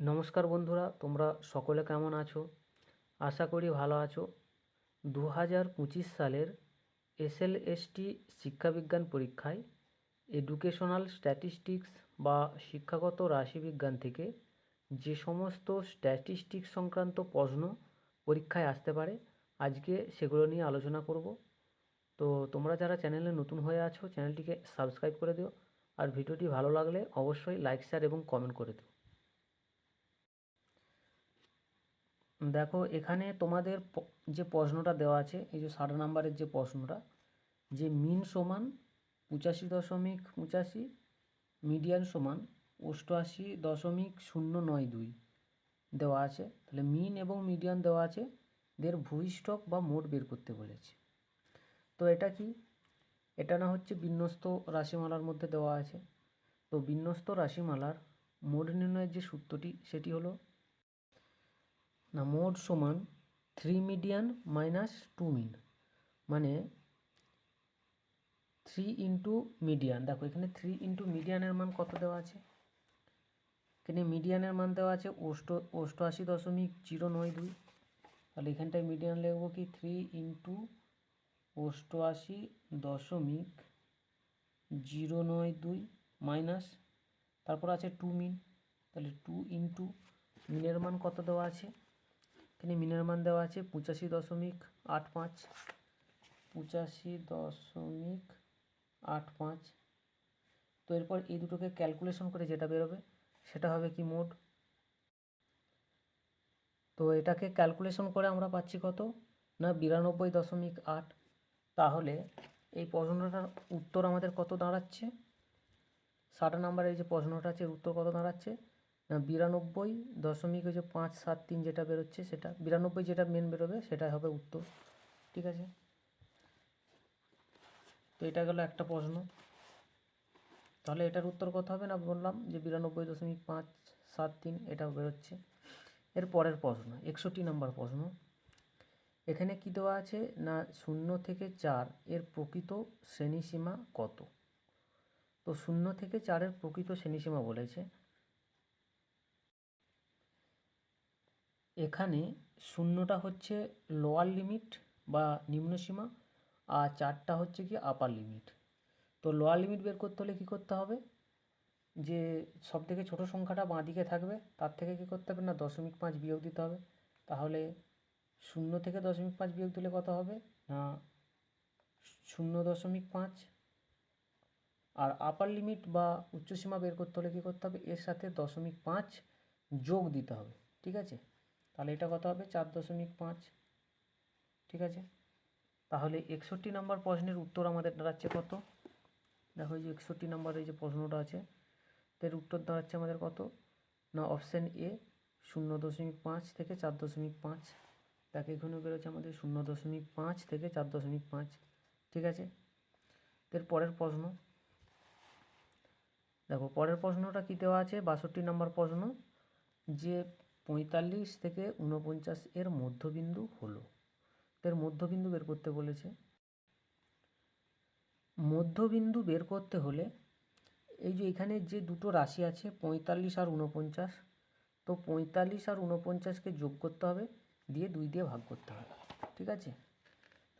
নমস্কার বন্ধুরা, তোমরা সকলে কেমন আছো? আশা করি ভালো আছো। দু হাজার পঁচিশ সালের এসএলএসটি শিক্ষাবিজ্ঞান পরীক্ষায় এডুকেশনাল স্ট্যাটিস্টিক্স বা শিক্ষাগত রাশিবিজ্ঞান থেকে যে সমস্ত স্ট্যাটিস্টিক্স সংক্রান্ত প্রশ্ন পরীক্ষায় আসতে পারে, আজকে সেগুলো নিয়ে আলোচনা করব। তো তোমরা যারা চ্যানেলে নতুন হয়ে আছো, চ্যানেলটিকে সাবস্ক্রাইব করে দিও। আর ভিডিওটি ভালো লাগলে অবশ্যই লাইক শেয়ার এবং কমেন্ট করে দিও। দেখো এখানে তোমাদের যে প্রশ্নটা দেওয়া আছে, এই যে ষাট নাম্বারের যে প্রশ্নটা, যে মিন সমান পঁচাশি দশমিক পঁচাশি, মিডিয়ান সমান অষ্টআশি দশমিক শূন্য নয় দুই দেওয়া আছে। তাহলে মিন এবং মিডিয়ান দেওয়া আছে, দের ভূইষ্ঠক বা মোট বের করতে বলেছে। তো এটা কি? এটা না হচ্ছে বিন্যস্ত রাশিমালার মধ্যে দেওয়া আছে। তো বিন্যস্ত রাশিমালার মোট নির্ণয়ের যে সূত্রটি, সেটি হলো না মোড সমান three median minus two mean মানে থ্রি ইন্টু মিডিয়ান দেখো, এখানে থ্রি ইন্টু মিডিয়ানের মান কত দেওয়া আছে? এখানে মিডিয়ানের মান দেওয়া আছে অষ্ট, অষ্টআশি দশমিক জিরো নয় দুই। তাহলে এখানটায় মিডিয়ান লিখব কি? থ্রি ইন্টু অষ্টআশি দশমিক জিরো নয় দুই মাইনাস তারপর আছে টু মিন তাহলে টু ইন্টু মিনের মান কত দেওয়া আছে? এখানে মিনের মান দেওয়া আছে পঁচাশি দশমিক আট পাঁচ। পঁচাশি দশমিক আট পাঁচ। তো এরপর এই দুটোকে ক্যালকুলেশন করে যেটা বেরোবে, সেটা হবে কি মোট? তো এটাকে ক্যালকুলেশন করে আমরা পাচ্ছি কত? না, বিরানব্বই দশমিক আট। তাহলে এই প্রশ্নটার উত্তর আমাদের কত দাঁড়াচ্ছে? ষাট নাম্বারের যে প্রশ্নটা আছে উত্তর কত দাঁড়াচ্ছে? বিরানব্বই দশমিক যে পাঁচ সাত তিন যেটা বেরোচ্ছে সেটা, বিরানব্বই যেটা মেন বেরোবে সেটাই হবে উত্তর, ঠিক আছে? তো এটা গেল একটা প্রশ্ন। তাহলে এটার উত্তর কত হবে না বললাম, যে বিরানব্বই দশমিক পাঁচ সাত তিন এটাও বেরোচ্ছে। এর পরের প্রশ্ন, একষট্টি নম্বর প্রশ্ন, এখানে কি দেওয়া আছে না শূন্য থেকে চার এর প্রকৃত শ্রেণীসীমা কত? তো শূন্য থেকে চারের প্রকৃত শ্রেণীসীমা বলেছে এখানে শূন্যটা হচ্ছে লোয়ার লিমিট বা নিম্নসীমা আর চারটা হচ্ছে কি আপার লিমিট তো লোয়ার লিমিট বের করতে হলে কী করতে হবে? যে সব থেকে ছোটো সংখ্যাটা বাঁ দিকে থাকবে, তার থেকে কী করতে হবে না দশমিক পাঁচ বিয়োগ দিতে হবে? তাহলে শূন্য থেকে দশমিক পাঁচ বিয়োগ দিলে কত হবে? না, শূন্য দশমিক পাঁচ। আর আপার লিমিট বা উচ্চসীমা বের করতে হলে কী করতে হবে? এর সাথে দশমিক পাঁচ যোগ দিতে হবে, ঠিক আছে? তাহলে এটা কত হবে? চার দশমিক পাঁচ। ঠিক আছে? তাহলে একষট্টি নম্বর প্রশ্নের উত্তর আমাদের দাঁড়াচ্ছে কত? দেখো যে একষট্টি নম্বরের যে প্রশ্নটা আছে, এর উত্তর দাঁড়াচ্ছে আমাদের কত? না অপশান এ শূন্য দশমিক পাঁচ থেকে চার দশমিক পাঁচ। দেখো এখানে বেরোচ্ছে আমাদের শূন্য দশমিক পাঁচ থেকে চার দশমিক পাঁচ। ঠিক আছে? এর পরের প্রশ্ন। দেখো, পরের প্রশ্নটা কী দেওয়া আছে? বাষট্টি নম্বর প্রশ্ন। যে পঁয়তাল্লিশ থেকে ঊনপঞ্চাশ এর মধ্যবিন্দু হলো। এর মধ্যবিন্দু বের করতে বলেছে। মধ্যবিন্দু বের করতে হলে এই যে এখানে যে দুটো রাশি আছে পঁয়তাল্লিশ আর ঊনপঞ্চাশ, তো পঁয়তাল্লিশ আর ঊনপঞ্চাশকে যোগ করতে হবে, দিয়ে দুই দিয়ে ভাগ করতে হবে। ঠিক আছে?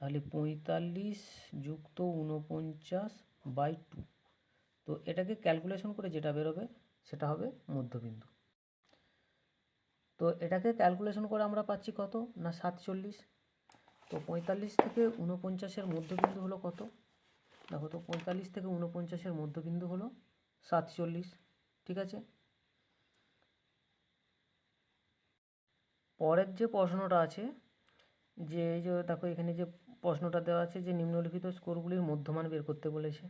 তাহলে পঁয়তাল্লিশ যুক্ত ঊনপঞ্চাশ বাই টু, তো এটাকে ক্যালকুলেশন করে যেটা বেরোবে সেটা হবে মধ্যবিন্দু। তো এটাকে ক্যালকুলেশন করে আমরা পাচ্ছি কত? না সাতচল্লিশ? তো পঁয়তাল্লিশ থেকে ঊনপঞ্চাশের মধ্যবিন্দু হলো কত? দেখো তো পঁয়তাল্লিশ থেকে ঊনপঞ্চাশের মধ্যবিন্দু হলো সাতচল্লিশ, ঠিক আছে? পরের যে প্রশ্নটা আছে, যে এই যে দেখো এখানে যে প্রশ্নটা দেওয়া আছে যে নিম্নলিখিত স্কোরগুলির মধ্যমান বের করতে বলেছে,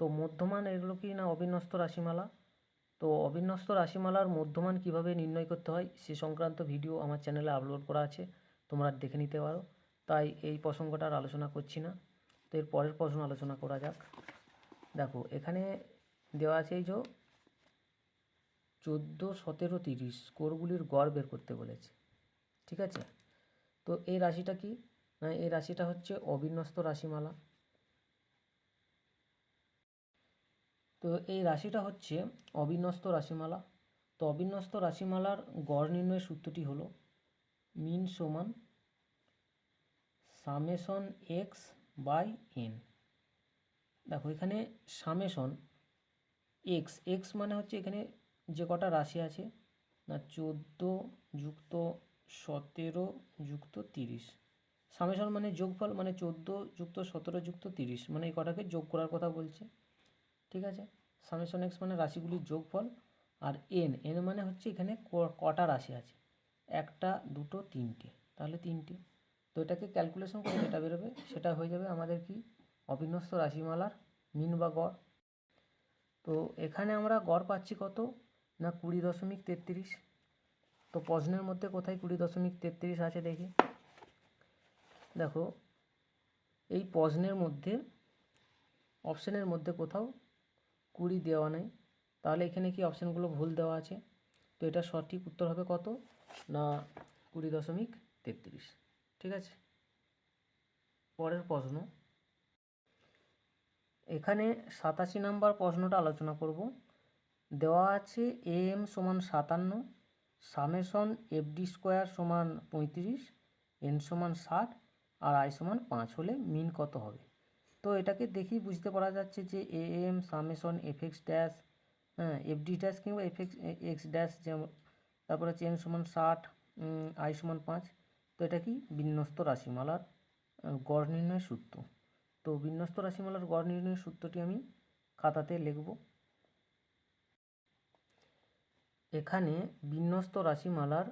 তো মধ্যমান এগুলো কি না অবিন্যস্ত রাশিমালা? তো অবিন্যস্ত রাশিমালার মধ্যমান কীভাবে নির্ণয় করতে হয়, সে সংক্রান্ত ভিডিও আমার চ্যানেলে আপলোড করা আছে, তোমরা দেখে নিতে পারো। তাই এই প্রসঙ্গটা আর আলোচনা করছি না। তো এর পরের প্রশ্ন আলোচনা করা যাক। দেখো, এখানে দেওয়া আছে এই যে চোদ্দ, সতেরো, তিরিশ স্কোরগুলির গড় বের করতে বলেছে। ঠিক আছে? তো এই রাশিটা কি? না, এই রাশিটা হচ্ছে অবিন্যস্ত রাশিমালা। তো এই রাশিটা হচ্ছে অবিন্যস্ত রাশিমালা। তো অবিন্যস্ত রাশিমালার গড় নির্ণয়ের সূত্রটি হলো মিন সমান সামেশন এক্স বাই এন দেখো এখানে সামেশন এক্স এক্স মানে হচ্ছে এখানে যে কটা রাশি আছে, না চোদ্দ যুক্ত সতেরো যুক্ত তিরিশ। সামেশন মানে যোগফল মানে চোদ্দ যুক্ত সতেরো যুক্ত তিরিশ মানে এই কটাকে যোগ করার কথা বলছে। ঠিক আছে? সামেশন এক্স মানে রাশিগুলির যোগফল আর এন এন মানে হচ্ছে এখানে কটা রাশি আছে? একটা, দুটো, তিনটে। তাহলে তিনটে। তো এটাকে ক্যালকুলেশন করে যেটা বেরোবে, সেটা হয়ে যাবে আমাদের কি? অবিন্যস্ত রাশিমালার মিন বা গড়। তো এখানে আমরা গড় পাচ্ছি কত? না কুড়ি দশমিক তেত্রিশ। তো প্রশ্নের মধ্যে কোথায় কুড়ি দশমিক তেত্রিশ আছে দেখি। দেখো, এই প্রশ্নের মধ্যে অপশানের মধ্যে কোথাও কুড়ি দেওয়া নেই। তাহলে এখানে কি অপশানগুলো ভুল দেওয়া আছে? তো এটা সঠিক উত্তর হবে কত? না, কুড়ি দশমিক তেত্রিশ। ঠিক আছে? পরের প্রশ্ন। এখানে সাতাশি নাম্বার প্রশ্নটা আলোচনা করব। দেওয়া আছে এ এম সমান সাতান্ন সামেশন এফডি স্কোয়ার সমান পঁয়ত্রিশ, এন সমান ষাট, আর আই সমান পাঁচ হলে মিন কত হবে? তো এটাকে দেখেই বুঝতে পারা যাচ্ছে যে A M summation F X dash হ্যাঁ এফডি ড্যাশ কিংবা এফ এক্স ড্যাশ যেমন, তারপরে এন সমান ষাট আই সমান পাঁচ, তো এটা কি বিন্যস্ত রাশিমালার গড় নির্ণয়ের সূত্র। তো বিন্যস্ত রাশিমালার গড় নির্ণয়ের সূত্রটি আমি খাতাতে লিখব। এখানে বিন্যস্ত রাশিমালার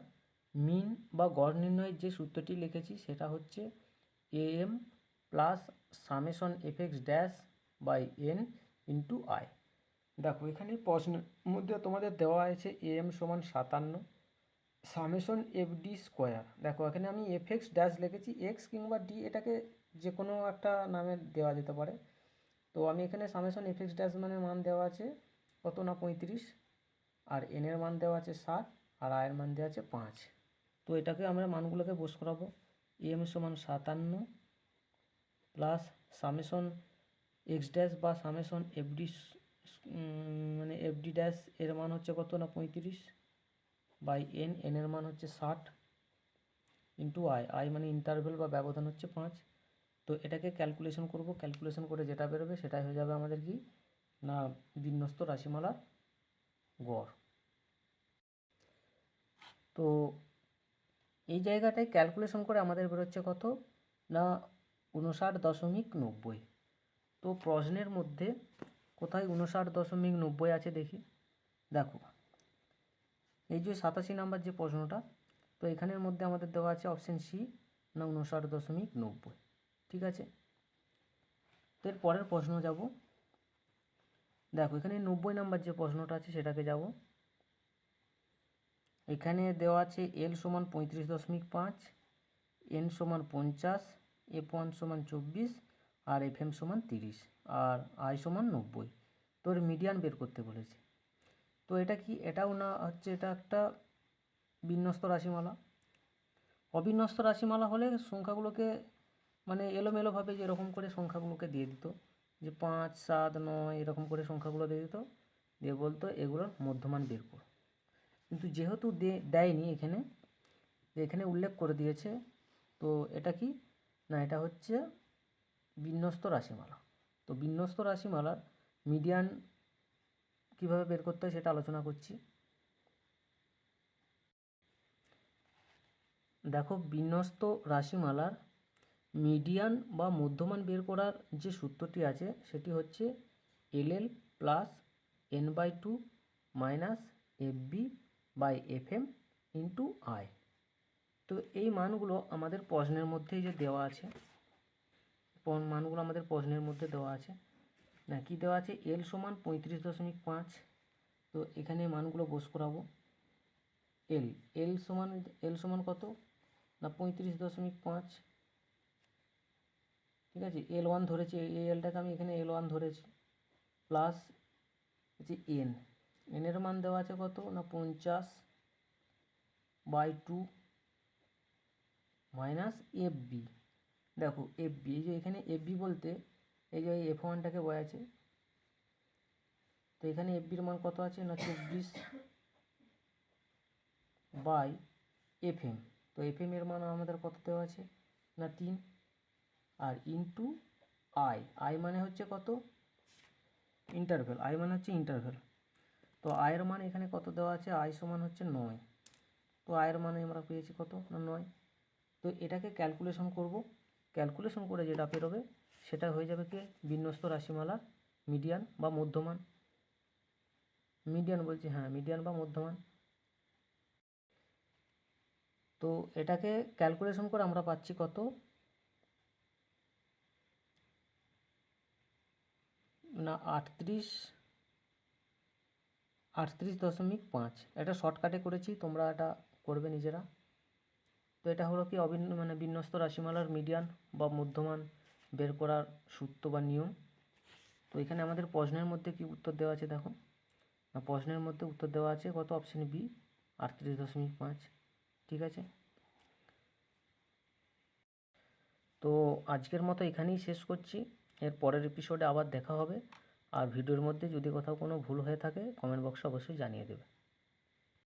মিন বা গড় নির্ণয়ের যে সূত্রটি লিখেছি সেটা হচ্ছে A M plus summation F X dash by N into I দেখো, এখানে প্রশ্নের মধ্যে তোমাদের দেওয়া আছে এ এম সমান সাতান্ন সামেশন এফ ডি স্কোয়ার দেখো, এখানে আমি এফ এক্স ড্যাশ লিখেছি এক্স কিংবা ডি এটাকে যে কোনো একটা নামে দেওয়া যেতে পারে। তো আমি এখানে সামেশন এফ এক্স ড্যাশ মানে মান দেওয়া আছে কত না পঁয়ত্রিশ, আর এন এর মান দেওয়া আছে ষাট, আর আয়ের মান দেওয়া আছে পাঁচ। তো এটাকে আমরা মানগুলোকে বোস করাবো এম সমান সাতান্ন প্লাস সামেশন এক্স ড্যাশ বা সামেশন এফডি মানে এফডি ড্যাশ এর মান হচ্ছে কত না পঁয়ত্রিশ? বাই এন এন এর মান হচ্ছে ষাট ইন্টু আই আই মানে ইন্টারভেল বা ব্যবধান হচ্ছে পাঁচ। তো এটাকে ক্যালকুলেশন করব। ক্যালকুলেশন করে যেটা বেরোবে সেটাই হয়ে যাবে আমাদের কি? না, বিন্যস্ত রাশিমালার গড়। তো এই জায়গাটায় ক্যালকুলেশন করে আমাদের বেরোচ্ছে কত? না উনষাট দশমিক নব্বই। তো প্রশ্নের মধ্যে কোথায় উনষাট দশমিক নব্বই আছে দেখি? দেখো, এই যে সাতাশি নাম্বার যে প্রশ্নটা, তো এখানের মধ্যে আমাদের দেওয়া আছে অপশন সি না উনষাট দশমিক নব্বই, ঠিক আছে? তো এর পরের প্রশ্ন যাব। দেখো, এখানে নব্বই নাম্বার যে প্রশ্নটা আছে সেটাকে যাব। এখানে দেওয়া আছে এল সমান পঁয়ত্রিশ দশমিক পাঁচ এন সমান পঞ্চাশ এফ ওয়ান সমান চব্বিশ আর এফ এম সমান তিরিশ আর আই সমান নব্বই। তোর মিডিয়ান বের করতে বলেছে। তো এটা কি? এটাও না হচ্ছে এটা একটা বিন্যস্ত রাশিমালা। অবিন্যস্ত রাশিমালা হলে সংখ্যাগুলোকে মানে এলোমেলোভাবে যেরকম করে সংখ্যাগুলোকে দিয়ে দিত, যে পাঁচ, সাত, নয়, এরকম করে সংখ্যাগুলো দিয়ে দিত, দিয়ে বলতো এগুলোর মধ্যমান বের কর। কিন্তু যেহেতু দেয়নি এখানে এখানে উল্লেখ করে দিয়েছে, তো এটা কি? না, এটা হচ্ছে বিন্যস্ত রাশিমালা। তো বিন্যস্ত রাশিমালার মিডিয়ান কীভাবে বের করতে হয় সেটা আলোচনা করছি। দেখো, বিন্যস্ত রাশিমালার মিডিয়ান বা মধ্যমান বের করার যে সূত্রটি আছে, সেটি হচ্ছে L L plus N by two minus F B by F M into I তো এই মানগুলো আমাদের প্রশ্নের মধ্যেই যে দেওয়া আছে মানগুলো আমাদের প্রশ্নের মধ্যে দেওয়া আছে। না, কি দেওয়া আছে? এল সমান পঁয়ত্রিশ দশমিক পাঁচ। তো এখানে মানগুলো বোস করাবো। এল এল সমান এল সমান কত? না, পঁয়ত্রিশ দশমিক পাঁচ। ঠিক আছে? এল ওয়ান ধরেছি, এই এলটাকে আমি এখানে এল ওয়ান ধরেছি। প্লাস হচ্ছে এন এনের মান দেওয়া আছে কত? না, পঞ্চাশ by two minus F B দেখো এফ বি এই যে এখানে এফ বি বলতে এই যে এফ ওয়ানটাকে বোঝাচ্ছে তো এখানে এফ বির মান কত আছে? না চব্বিশ বাই এফ এম তো এফ এম এর মান আমাদের কত দেওয়া আছে? না তিন। আর ইনটু আই আই মানে হচ্ছে কত? ইন্টারভেল আই মানে হচ্ছে ইন্টারভেল তো আয়ের মান এখানে কত দেওয়া আছে? আই সমান হচ্ছে নয়। তো আয়ের মানে আমরা পেয়েছি কত? না নয়। তো এটাকে ক্যালকুলেশন করব। ক্যালকুলেশন করে যেটা বেরোবে সেটা হয়ে যাবে কি? বিন্যস্ত রাশিমালার মিডিয়ান বা মধ্যমান। মিডিয়ান বলছি হ্যাঁ মিডিয়ান বা মধ্যমান। তো এটাকে ক্যালকুলেশন করে আমরা পাচ্ছি কত? না, আটত্রিশ আটত্রিশ দশমিক পাঁচ। এটা শর্টকাটে করেছি, তোমরা এটা করবে নিজেরা। তো এটা হলো কি অভিন্ন মানে বিন্যস্ত রাশিমালার মিডিয়ান বা মধ্যমান বের করার সূত্র বা নিয়ম। তো এখানে আমাদের প্রশ্নের মধ্যে কি উত্তর দেওয়া আছে দেখো। না, প্রশ্নের মধ্যে উত্তর দেওয়া আছে কত? অপশন বি আটত্রিশ দশমিক পাঁচ, ঠিক আছে? তো আজকের মতো এখানেই শেষ করছি। এর পরের এপিসোডে আবার দেখা হবে। আর ভিডিওর মধ্যে যদি কোথাও কোনো ভুল হয়ে থাকে কমেন্ট বক্সে অবশ্যই জানিয়ে দেবে।